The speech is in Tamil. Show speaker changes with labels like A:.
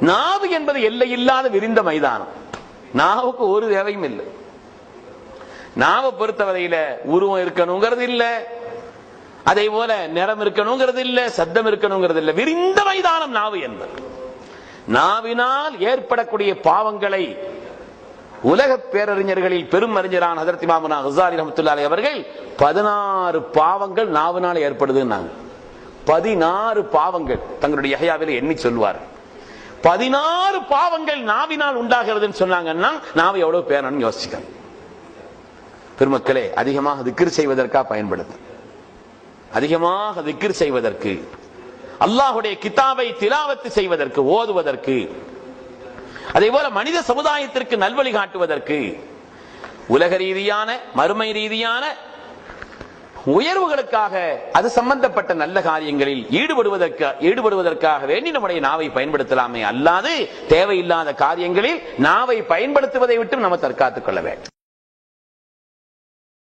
A: நாவு என்பது எல்லை இல்லாத விரிந்த மைதானம். நாவுக்கு ஒரு தேவையும் இல்லை. நாவை பொறுத்தவரையில உருவம் இருக்கணுங்கிறது இல்ல. அதே போல நிறம் இருக்கணுங்கிறது இல்ல சத்தம் இருக்கணுங்கிறது இல்ல. விரிந்த மைதானம் நாவு என்பது. நாவினால் ஏற்படக்கூடிய பாவங்களை உலக பேரறிஞர்களில் பெரும் அறிஞரான ஹதரத் இமாமுனா ஹசாரி ரஹமத்துல்லாஹி அவர்கள் பதினாறு பாவங்கள் நாவினால் ஏற்படுதுன்னாங்க. பதினாறு பாவங்கள் தங்களுடைய யஹ்யாவில் எண்ணி சொல்வார்கள். பதினாறு பாவங்கள் நாவினால் உண்டாகிறதுன்னு சொன்னாங்கன்னா நாவை எவ்வளவு பேரணும்னு யோசிச்சுக்கணும். பெருமக்களே அதிகமாக திக்கிர் செய்வதற்கா பயன்படுத்தும். அதிகமாக திக்கிர் செய்வதற்கு அல்லாஹுடைய கிதாபை திலாவத்து செய்வதற்கு ஓதுவதற்கு அதே போல மனித சமுதாயத்திற்கு நல்வழி காட்டுவதற்கு உலக ரீதியான மறுமை ரீதியான உயர்வுகளுக்காக அது சம்பந்தப்பட்ட நல்ல காரியங்களில் ஈடுபடுவதற்கு ஈடுபடுவதற்காக வேண்டி நம்முடைய நாவை பயன்படுத்தலாமே. அல்லாது தேவையில்லாத காரியங்களில் நாவை பயன்படுத்துவதை விட்டு நம்ம தற்காத்துக் கொள்ள வேண்டும்.